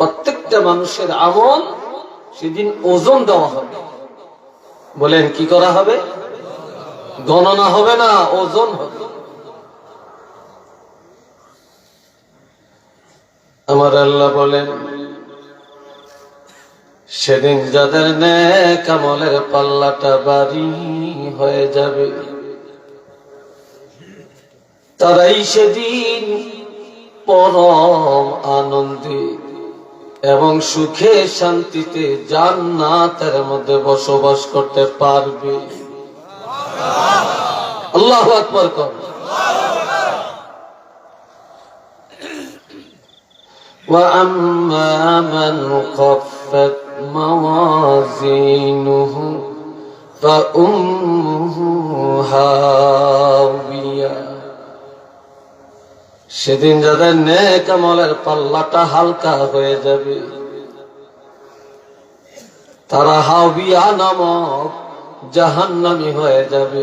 প্রত্যেকটা মানুষের আমল সেদিন ওজন দেওয়া হবে। বলেন, কি করা হবে? গণনা হবে না, ওজন হবে। আমার আল্লাহ বলেন, সেদিন যাদের আমলের পাল্লাটা বাড়ি হয়ে যাবে, তারাই সেদিন পরম আনন্দে এবং সুখে শান্তিতে জান্নাতের মধ্যে বসবাস করতে পারবে আল্লাহ আকবর কর وأما من خفت موازينه فأمه هاوية সেদিন যাদের নেক আমলের পাল্লাটা হালকা হয়ে যাবে, তারা হাবিয়া নামক জাহান্নামি হয়ে যাবে।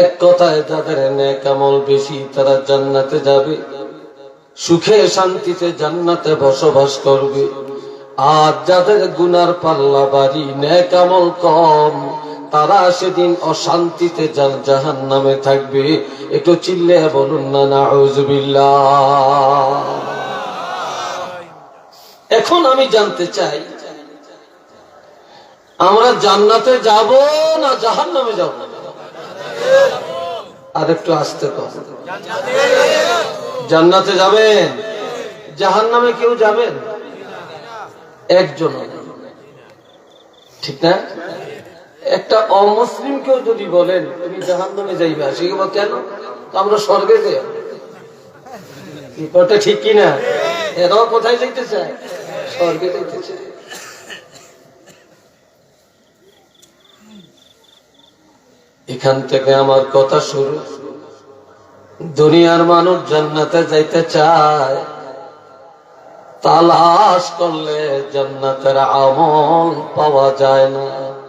এক কথায় যাদের নেক আমল বেশি, তারা জান্নাতে যাবে, সুখে শান্তিতে জান্নাতে বসবাস করবে। আর যাদের গুনার পাল্লা বাড়ি নেক আমল কম তারা সেদিন অশান্তিতে জাহান নামে থাকবে। একটু চিল্লে বলুন না না এখন আমি জানতে চাই, আমরা জান্নাতে যাব না জাহান নামে যাব? আর একটু আসতে জান্নাতে যাবেন? জাহান নামে কেউ যাবেন? একজন ঠিক না? একটা অমুসলিম কেউ যদি বলেন, তুমি জাহান নামে যাইবে, সে কেন? আমরা স্বর্গে যাই। কথা ঠিক কিনা এরাও কোথায় যাইতে চায়? স্বর্গে যাইতে চায়। এখান থেকে আমার কথা শুরু। দুনিয়ার মানুষ জান্নাতে যাইতে চায়। তালাশ করলে জান্নাতের আমল পাওয়া যায় না।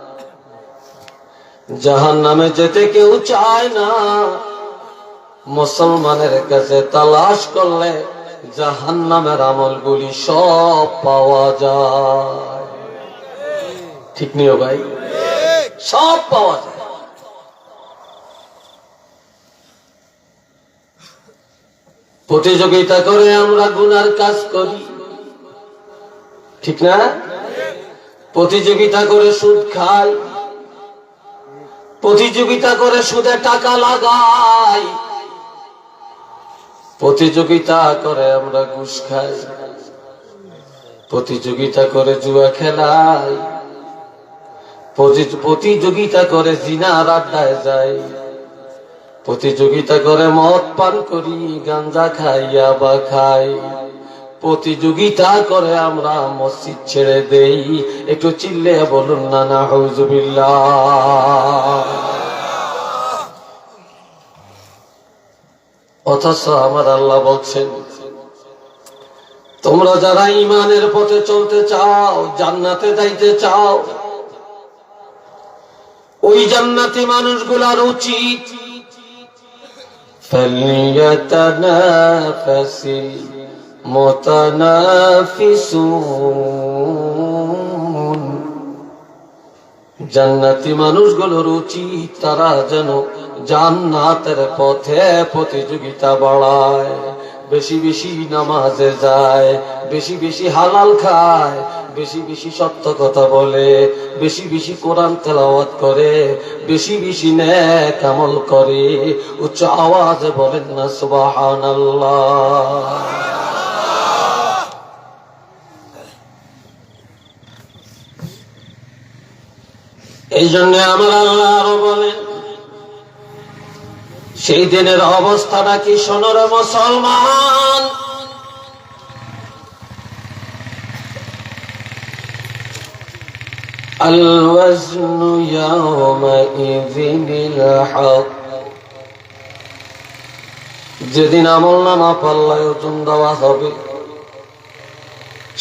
জাহান নামে যেতে কেউ চায় না। মুসলমানের কাছে তালাশ করলে জাহান নামের আমলগুলি সব পাওয়া যায়। ঠিক নিও ভাই? সব পাওয়া যায়। প্রতিযোগিতা করে আমরা গুনার কাজ করি। ঠিক না? প্রতিযোগিতা করে সুদ খাই। প্রতিযোগিতা করে সুদে টাকা লাগাই। প্রতিযোগিতা করে আমরা ঘুষ খাই। প্রতিযোগিতা করে জুয়া খেলাই। প্রতিযোগিতা করে জিনার আড্ডায় যাই। প্রতিযোগিতা করে মদ পান করি গাঞ্জা খাইয়া বা খাই। প্রতিযোগিতা করে আমরা মসজিদ ছেড়ে দেই একটু চিল্লে বলুন না না হৌজুবিল্লা অথচ আমার আল্লাহ বলছেন তোমরা যারা ইমানের পথে চলতে চাও জান্নাতে যাইতে চাও ওই জান্নাতি মানুষগুলার উচিত فليتنافس মোতানাফিসুন। জান্নাতি মানুষগুলোর রুচি, তারা যেন জান্নাতের পথে প্রতিযোগিতা বাড়ায়। বেশি বেশি নামাজে যায়, বেশি বেশি হালাল খায়, বেশি বেশি সত্য কথা বলে, বেশি বেশি কোরআন তেলাওয়াত করে, বেশি বেশি ন্যাক আমল করে। উচ্চ আওয়াজে বলেন না সুবাহ আল্লাহ এই জন্য আমার আল্লাহ আরো বলেন সেই দিনের অবস্থাটা কি সোনর মুসলমান الوزن يومئذ الحق যেদিন আমল নামা পাল্লায় ওজন দেওয়া হবে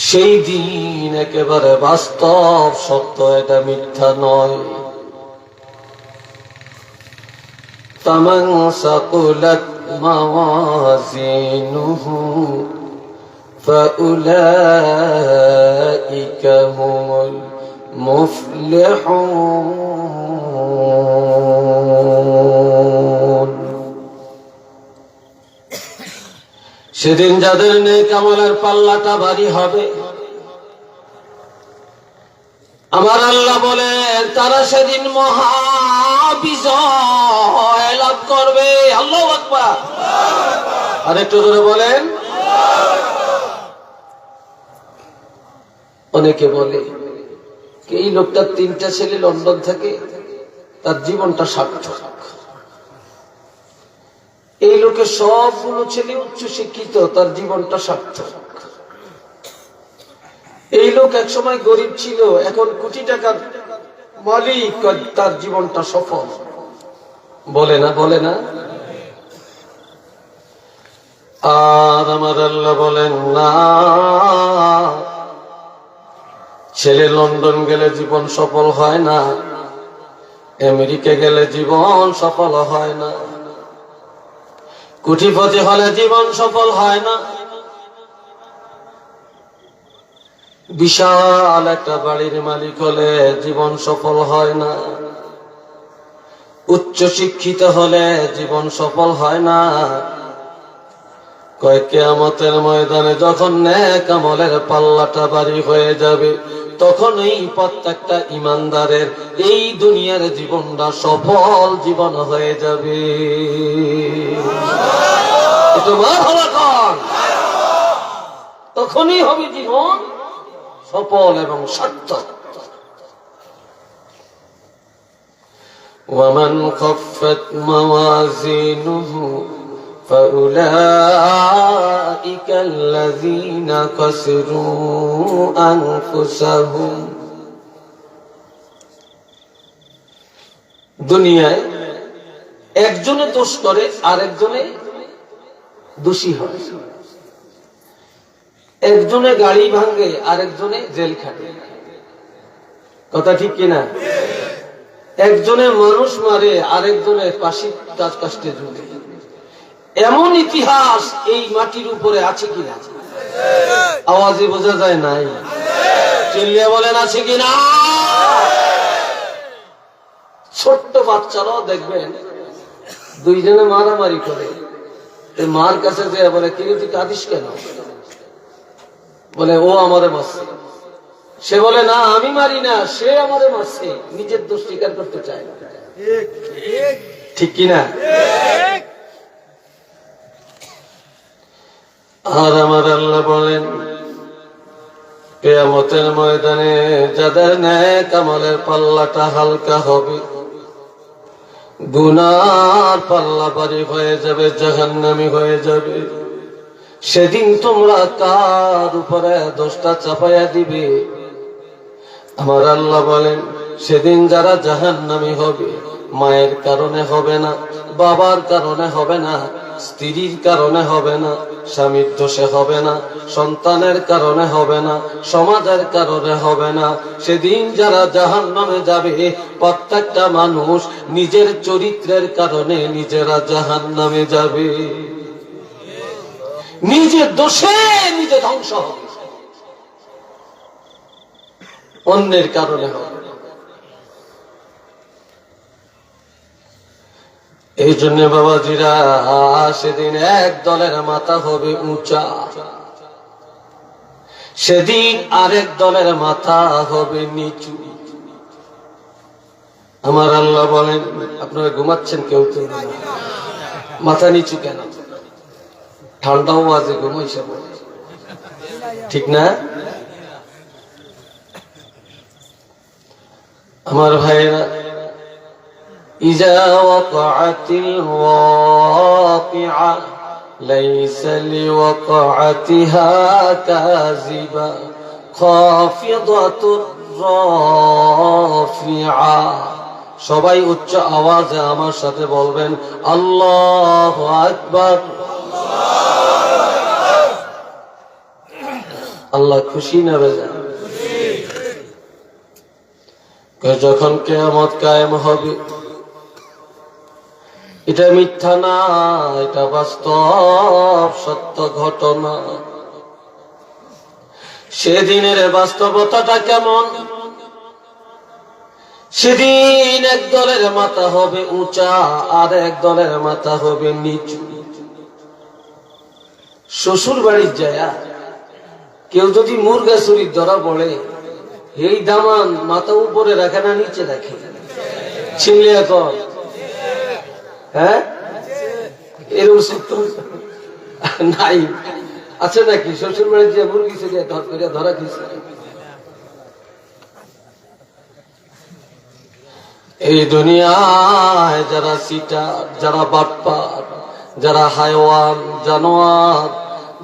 সেই দিন একেবারে বাস্তব সত্য এটা মিথ্যা নয় فمن ثقلت موازينه فأولئك هم المفلحون সেদিন যাদের নেই কামলের পাল্লাটা ভারী হবে। আমার আল্লাহ বলেন, তারা সেদিন মহা বিজয় লাভ করবে। আল্লাহ আকবার। আর একটু ধরে বলেন। অনেকে বলে এই লোকটার তিনটা ছেলে লন্ডন থেকে, তার জীবনটা সার্থক। এই লোকের সবগুলো ছেলে উচ্চ শিক্ষিত, তার জীবনটা সার্থক। এই লোক একসময় গরিব ছিল, এখন কোটি টাকার মালিক তার জীবনটা সফল। বলে না বলে না? আর আমার আল্লাহ বলেন, না। ছেলে লন্ডন গেলে জীবন সফল হয় না, আমেরিকা গেলে জীবন সফল হয় না। কুটিপতি হলে জীবন সফল হয় না। বিশাল একটা বাড়ির মালিক হলে জীবন সফল হয় না। উচ্চ শিক্ষিত হলে জীবন সফল হয় না। কয়েক কেয়ামতের ময়দানে যখন ন্যাক আমলের পাল্লাটা বাড়ি হয়ে যাবে তখন এই প্রত্যেকটা ইমানদারের এই দুনিয়ার জীবনটা সফল জীবন হয়ে যাবে এটা মা হওয়া কন। তখনই হবে জীবন সফল এবং সার্থক ومن خفت موازينه فأولئك الذين خسروا أنفسهم দুনিয়ায় একজনে দোষ করে আরেকজনে দোষী হয় একজনে গাড়ি ভাঙ্গে আরেকজনে জেল খাটে কথা ঠিক কিনা একজনে মানুষ মারে আরেকজনে পাশি কাজ কাষ্টে ঝুলে এমন ইতিহাস এই মাটির উপরে আছে কিনা? আওয়াজে বোঝা যায় নাই। চিল্লিয়ে বলেন, আছে কিনা? ছোট্ট বাচ্চারাও দেখবেন, দুইজনে মারামারি করে। মার কাছে যে বলে কিরে তুই কাঁদিস কেন? বলে, ও আমারে মারছে। সে বলে, না, আমি মারি না, সে আমারে মারছে। নিজের দোষ স্বীকার করতে চায় না। ঠিক কিনা? আর আমার আল্লাহ বলেন, কেয়ামতের ময়দানে যাদের ন্যায় কামালের পাল্লাটা হালকা হবে, গুনার পাল্লা বাড়ি হয়ে যাবে, জাহান্নামি হয়ে যাবে। সেদিন তোমরা কার উপরে দোষটা চাপাইয়া দিবে? আমার আল্লাহ বলেন, সেদিন যারা জাহান্নামি হবে, মায়ের কারণে হবে না, বাবার কারণে হবে না স্ত্রীর কারণে হবে না, স্বামীর দোষে হবে না, সন্তানের কারণে হবে না, সমাজের কারণে হবে না। সেদিন যারা জাহান নামে যাবে, প্রত্যেকটা মানুষ নিজের চরিত্রের কারণে নিজেরা জাহান নামে যাবে। নিজের দোষে নিজে ধ্বংস হবে। অন্যের কারণে হবে। এই জন্য বাবাজিরা, সেদিন এক দলের মাথা হবে উঁচা। সেদিন আরেক দলের মাথা হবে নিচু। আমার আল্লাহ বলেন, আপনারা ঘুমাচ্ছেন কেউ না। মাথা নিচু কেন? ঠান্ডাও আছে, ঘুমাইছে ঠিক না? আমার ভাইরা إذا وقعت الواقعة ليس لوقعتها كاذبة خافضة رافعة সবাই উচ্চ আওয়াজে আমার সাথে বলবেন আল্লাহ আকবার আল্লাহ খুশি না বেজান যখন কেয়ামত কায়েম হবে এটা মিথ্যা না, এটা বাস্তব, সত্য ঘটনা। সেদিনের বাস্তবতাটা কেমন? সেদিন এক দলের মাথা হবে উঁচা, আর এক দলের মাথা হবে নিচু। শ্বশুর বাড়ির যায় কেউ যদি মুরগা চুরির ধরা পড়ে, এই দামান মাথা উপরে রাখে না, নিচে রাখে। ছিনলে এখন হ্যাঁ? নাই। আছে নাকি? বাড়ির যে ধর এই দুনিয়ায় যারা সিটা, যারা বাটপার, যারা হায়ওয়ান, জানোয়ার,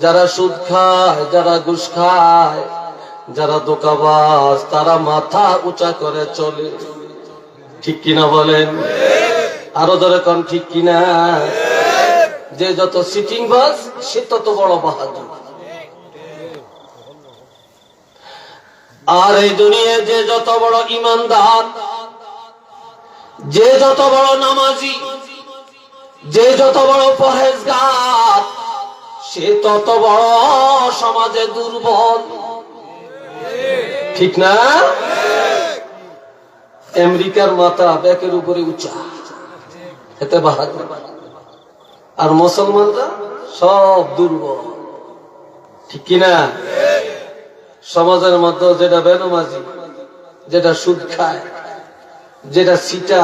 যারা সুদ খায়, যারা ঘুষ খায়, যারা দোকাবাজ, তারা মাথা উঁচা করে চলে। ঠিক কিনা বলেন? আরও ধরে কন, ঠিক কিনা? যে যত সিটিং বাস সে তত বড় বাহাদুর। আর এই দুনিয়ায় যে যত বড় ইমানদার, যে যত বড় নামাজি, যে যত বড় পরহেজগার, সে তত বড় সমাজে দুর্বল। ঠিক না? আমেরিকার মাথা ব্যাকের উপরে উঁচা। এতে বাহাদুর আর মুসলমানরা সব দুর্বল। ঠিক কিনা? সমাজের মধ্যে যেটা বেনমাজি, যেটা সুদ খায়, যেটা সিটা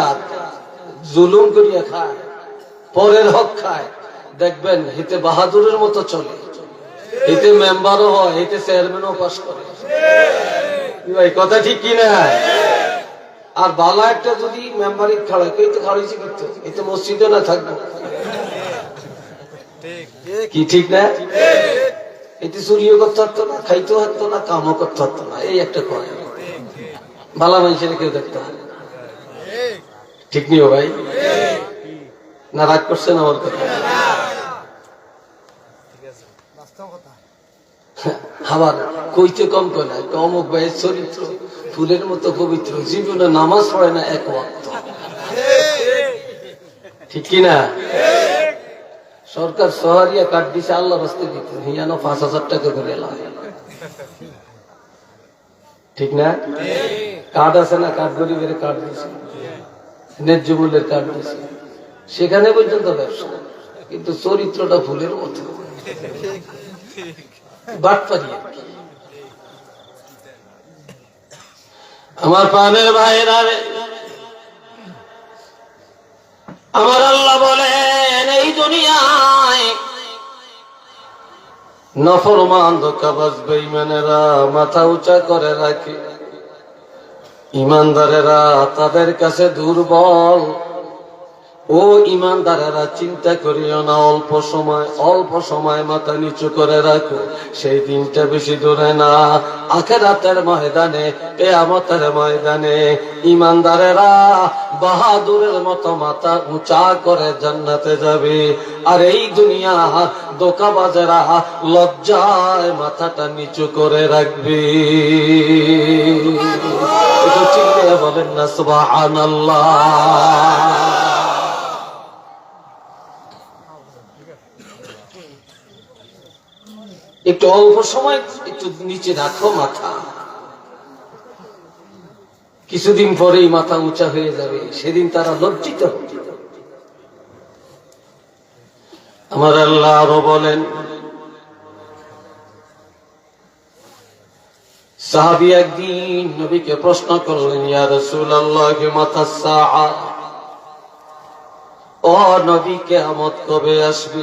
জুলুম করিয়া খায়, পরের হক খায়, দেখবেন হিতে বাহাদুরের মতো চলে। হিতে মেম্বারও হয়, হিতে চেয়ারম্যানও পাশ করে। কথা ঠিক কি না আর বালা একটা যদি মেম্বারিক খাড়ায় কই তো খাড়াইছে কিন্তু এতে মসজিদও না থাকব। কি ঠিক না? এতে চুরিও করতে পারতো না, খাইতেও পারতো না, কামও করতে পারতো না, এই একটা কয়। বালা মানুষের কেউ দেখতে হয়। ঠিক নিও ভাই? না রাগ করছেন আমার কথা? আবার কইতে কম কয় না অমুক ভাইয়ের চরিত্র। ফুলের মতো পবিত্র, জীবনে নামাজ পড়ে না এক ওয়াক্ত। ঠিক কিনা? সরকার সহারিয়া কাট দিছে আল্লাহ রাস্তে দিত হিয়ানো পাঁচ হাজার টাকা করে ঠিক না? কার্ড আছে না? কার্ড গরিবের কার্ড দিছে। ন্যায্য মূল্যের কার্ড দিছে। সেখানে পর্যন্ত ব্যবসা। কিন্তু চরিত্রটা ফুলের মতো। বাটপারি আর কি। আমার প্রাণের ভাইরা আমার আল্লাহ বলেন, এই দুনিয়ায় নফরমান বাজবে ইমানেরা মাথা উঁচা করে রাখে। ইমানদারেরা তাদের কাছে দুর্বল। ও ইমানদারেরা, চিন্তা করিও না, অল্প সময় অল্প সময় মাথা নিচু করে রাখো। সেই দিনটা বেশি দূরে না। আখেরাতের ময়দানে, কেয়ামতের ময়দানে ইমানদারেরা বাহাদুরের মতো মাথা উঁচা করে জান্নাতে যাবে। আর এই দুনিয়া দোকাবাজেরা লজ্জায় মাথাটা নিচু করে রাখবে। বলেন না, সুবহানাল্লাহ। একটু অল্প সময় একটু নিচে রাখো মাথা। কিছুদিন পরেই মাথা উঁচা হয়ে যাবে, সেদিন তারা লজ্জিত আমার আল্লাহ আরও বলেন, সাহাবি একদিন নবীকে প্রশ্ন করলেন, ইয়া রসুল আল্লাহ মাথা সাআ ও নবী, কেয়ামত কবে আসবে?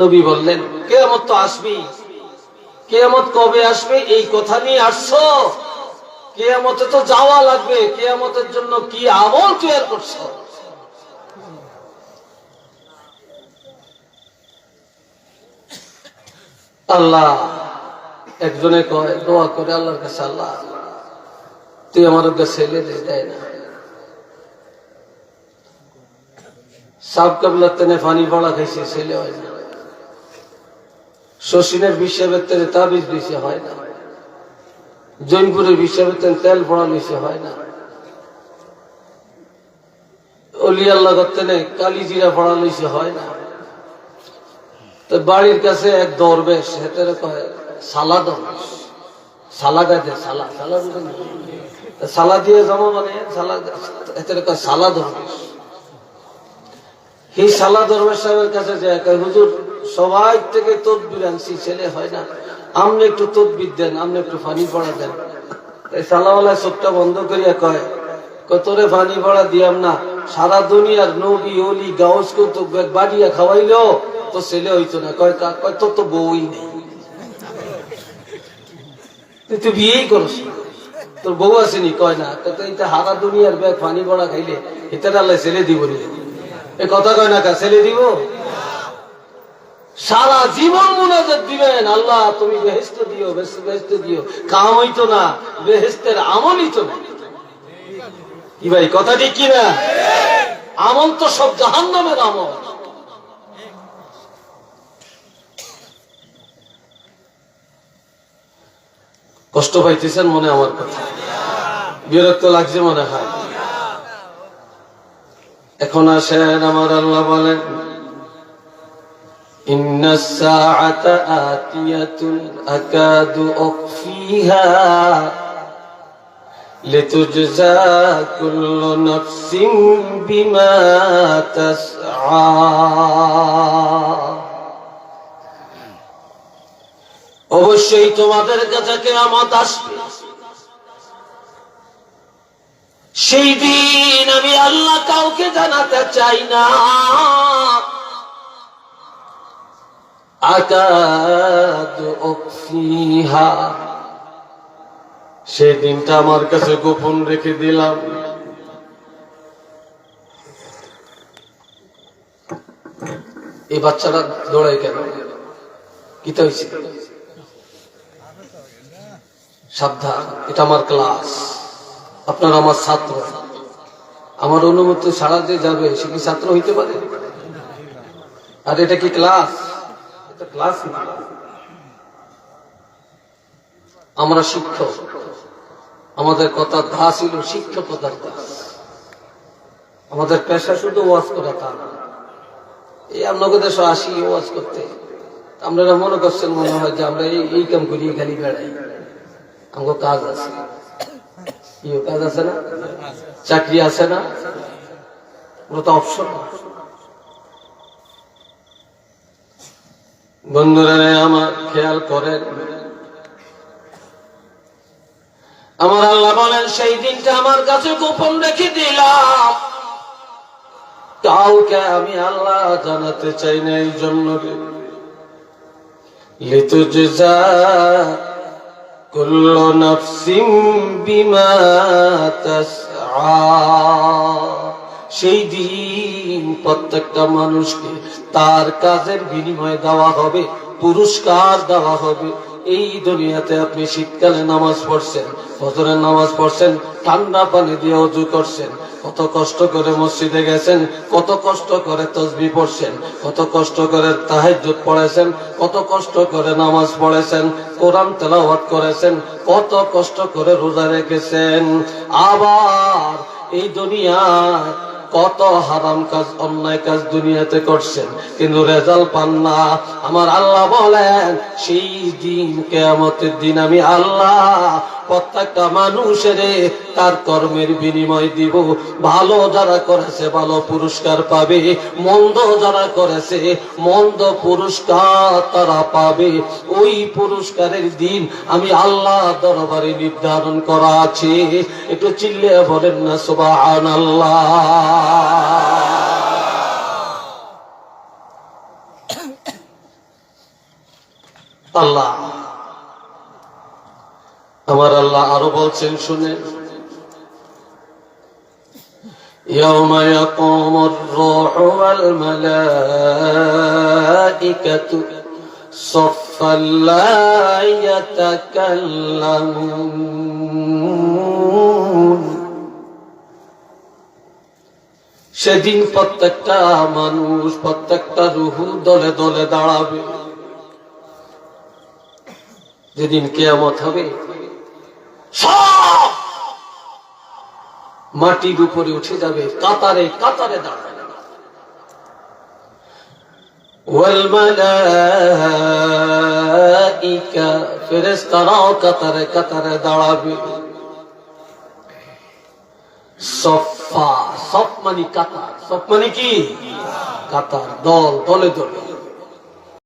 নবী বললেন, কেয়ামত তো আসবি কেয়ামত কবে আসবে এই কথা নিয়ে আসছো? কেয়ামতে তো যাওয়া লাগবে। কেয়ামতের জন্য কি আমল তৈরি করছ? আল্লাহ একজনে কয়, দোয়া করে আল্লাহর কাছে, আল্লাহ, তুই আমার ওকে ছেলে দেয় না। সাব কাবলার তেনে ফানি পড়া খাইছে, ছেলে হয় না। শশিনের বিশ্বের তাবিজ দিছে হয় না। জৈনপুরের বিশ্বের তেল পড়া নিছে হয় না। অলি আল্লাহ করতে কালি জিরা পড়া লইছে হয় না। তো বাড়ির কাছে এক দরবেশ কয় সালা মানে কয় দরবেশ এই সালা দরবেশ সাহেবের কাছে যায় কয়, হুজুর সবাই থেকে তদবির আনছি, ছেলে হয় না। আপনি একটু তদবির দেন আপনি একটু ফানি পড়া দেন। এই সালাওয়ালা চোখটা বন্ধ করিয়া কয়, কতরে ফানি পড়া দিয়াম না, সারা দুনিয়ার নবী অলি গাউস তো বাড়িয়া খাওয়াইলো, তো ছেলে হইতো না। কয় কয়, তোর তো বউই নেই। তুই বিয়েই করস। তোর বউ আসেনি? কয়, না তো এইটা হারা দুনিয়ার ব্যাগ পানি পড়া খাইলে এটা আল্লাহ ছেলে দিব এ কথা কয় না কা, ছেলে দিব? সারা জীবন মুনাজাত দিবেন। আল্লাহ, তুমি বেহেস্ত দিও বেহেস্ত দিও। কাম হইতো না বেহেস্তের আমল হইতো না। কি ভাই, কথা ঠিক কি না? আমল তো সব জাহান নামের আমল। কষ্ট পাইতেছেন মনে আমার কথা? বিরক্ত লাগছে মনে হয়? এখন আসেন আমার আল্লাহ বলেন إن الساعة آتية أكاد أخفيها لتجزى كل نفس بما تسعى অবশ্যই তোমাদের কাছে কেয়ামত আসবে সেই দিন আমি আল্লাহ কাউকে জানাতে চাই না আকাদ অফিহা সেই দিনটা আমার কাছে গোপন রেখে দিলাম। এই বাচ্চারা দৌড়াই কেন? কি তো হয়েছে? সাবধান, এটা আমার ক্লাস। আপনার আমার ছাত্র। আমার অনুমতি ছাড়া যে যাবে, সে কি ছাত্র হইতে পারে? আর এটা কি ক্লাস? ক্লাস আমরা শিক্ষক। আমাদের কথা ধা ছিল শিক্ষকতার আমাদের পেশা শুধু ওয়াজ করা তা না। এই আপনাকে দেশে আসি ওয়াজ করতে। আপনারা মনে করছেন মনে হয় যে আমরা এই কাম করি খালি বেড়াই। আমার কাজ আছে। কাজ আছে না? চাকরি আছে না? ওটা তো অপশন বন্ধুরা আমার খেয়াল করেন। আমার আল্লাহ বলেন, সেই দিনটা আমার কাছে গোপন রেখে দিলাম। কাউকে আমি আল্লাহ জানাতে চাই না এই জন্য রে। লিতুজা কুল্লু নাফসিম বিমা সেই দিন প্রত্যেকটা মানুষকে তার কাজের বিনিময়ে দেওয়া হবে, পুরস্কার দেওয়া হবে। এই দুনিয়াতে আপনি শীতকালে নামাজ পড়ছেন, ফজরের নামাজ পড়ছেন, ঠান্ডা পানি দিয়ে অজু করছেন, কত কষ্ট করে মসজিদে গেছেন, কত কষ্ট করে তসবি পড়ছেন, কত কষ্ট করে তাহাজ্জুদ পড়েছেন, কত কষ্ট করে নামাজ পড়েছেন, কোরআন তেলাওয়াত করেছেন, কত কষ্ট করে রোজা রেখেছেন। আবার এই দুনিয়ায় কত হারাম কাজ, অন্যায় কাজ দুনিয়াতে করছেন, কিন্তু রেজাল্ট পান না। আমার আল্লাহ বলেন, সেই দিন কেয়ামতের দিন আমি আল্লাহ প্রত্যেকটা মানুষের তার কর্মের বিনিময় দিব। ভালো যারা করেছে, ভালো পুরস্কার পাবে। মন্দ যারা করেছে, মন্দ পুরস্কার তারা পাবে। ওই পুরস্কারের দিন আমি আল্লাহ দরবারে নির্ধারণ করা আছে। একটু চিল্লে বলেন না সুবাহ আল্লাহ আল্লাহ আমার আল্লাহ আরো বলছেন শুনে يوم يقوم الروح والملائكة صفا لا يتكلمون সেদিন প্রত্যেকটা মানুষ, প্রত্যেকটা রুহু দলে দলে দাঁড়াবে। যেদিন কেয়ামত হবে মাটির উপরে উঠে যাবে, কাতারে কাতারে দাঁড়াবে। মালাইকা ফেরেশতারাও কাতারে কাতারে দাঁড়াবে। সফা সফ মানে কাতার। সফ মানে কি? কাতার দল দলে দলে।